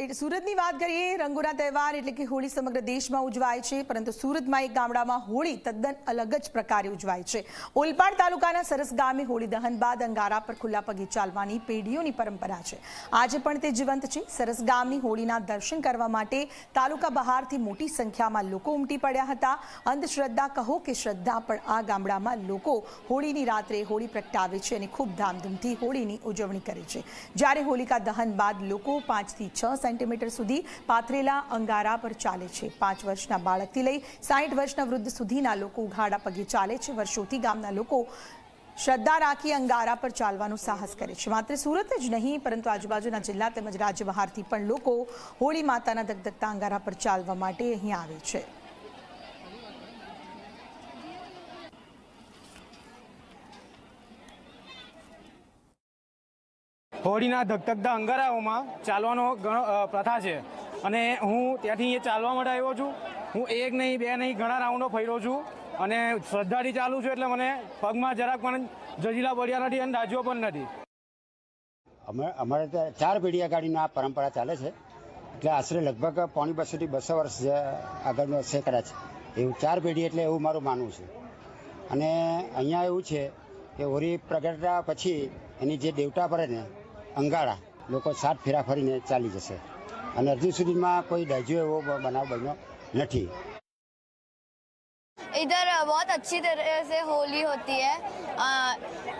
એ સુરતની વાત કરીએ, રંગોના તહેવાર એટલે કે હોળી સમગ્ર દેશમાં ઉજવાય છે, પરંતુ સુરતમાં એક ગામડામાં હોળી તદ્દન અલગ જ પ્રકારે ઉજવાય છે. ઓલપાડ તાલુકાના સરસ ગામે હોળી દહન બાદ અંગારા પર ખુલ્લા પગે ચાલવાની પેઢીઓની પરંપરા છે. આજે પણ તે જીવંત છે. સરસ ગામની હોળીના દર્શન કરવા માટે તાલુકા બહારથી મોટી સંખ્યામાં લોકો ઉમટી પડ્યા હતા. અંધશ્રદ્ધા કહો કે શ્રદ્ધા, પણ આ ગામડામાં લોકો હોળીની રાત્રે હોળી પ્રગટાવે છે અને ખૂબ ધામધૂમથી હોળીની ઉજવણી કરે છે. જ્યારે હોલિકા દહન બાદ લોકો પાંચથી છ સેન્ટીમીટર સુધી પાથરેલા અંગારા પર ચાલે છે. પાંચ વર્ષના બાળકથી લઈ સાઠ વર્ષના વૃદ્ધ સુધીના લોકો ઉઘાડા પગે ચાલે છે. વર્ષોથી ગામના લોકો શ્રદ્ધા રાખી અંગારા પર ચાલવાનું સાહસ કરે છે. માત્ર સુરત જ નહીં, પરંતુ આજુબાજુના જિલ્લા તેમજ રાજ્ય બહારથી પણ લોકો હોળી માતાના ધગધગતા અંગારા પર ચાલવા માટે અહીં આવે છે. હોળીના ધગધગતા અંગારાઓમાં ચાલવાનો ઘણો પ્રથા છે. અને હું ત્યાંથી અહીંયા ચાલવા માટે આવ્યો છું. હું એક નહીં, બે નહીં, ઘણા રાઉન્ડો ફર્યો છું. અને શ્રદ્ધાથી ચાલું છું એટલે મને પગમાં જરાક પણ જજીલા પડ્યા નથી અને દાજ્યો પણ નથી. અમે, અમારે ત્યાં ચાર પેઢી ગાડીની આ પરંપરા ચાલે છે. એટલે આશરે લગભગ પોણી બસોથી બસો વર્ષ આગળનો કર્યા કદાચ એવું ચાર પેઢી એટલે એવું મારું માનવું છે. અને અહીંયા એવું છે કે હોળી પ્રગટ્યા પછી એની જે દેવતા પડે ને અંગાડા લોકો સાત ફેરા ફરીને ચાલી જશે અને હજુ સુધીમાં કોઈ ડજ્યો એવો બનાવ બન્યો નથી इधर बहुत अच्छी तरह से होली होती है अ,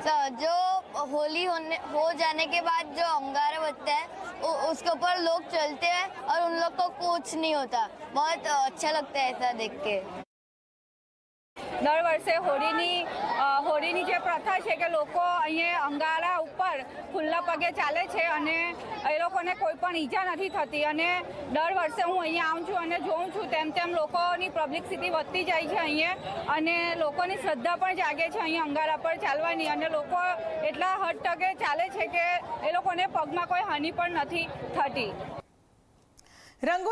स- जो होली होने हो जाने के बाद जो अंगारे बचते हैं उ- उसके ऊपर लोग चलते हैं और उन लोग को कुछ नहीं होता बहुत अच्छा लगता है ऐसा देख के દર વર્ષે હોળીની હોળીની જે પ્રથા છે કે લોકો અહીંયા અંગારા ઉપર ખુલ્લા પગે ચાલે છે અને એ લોકોને કોઈ પણ ઈજા નથી થતી અને દર વર્ષે હું અહીંયા આવું છું અને જોઉં છું તેમ તેમ લોકોની પબ્લિકસિટી વધતી જાય છે અહીંયા અને લોકોની શ્રદ્ધા પણ જાગે છે અહીંયા અંગારા પર ચાલવાની અને લોકો એટલા હદ તકે ચાલે છે કે એ લોકોને પગમાં કોઈ હાનિ પણ નથી થતી. રંગો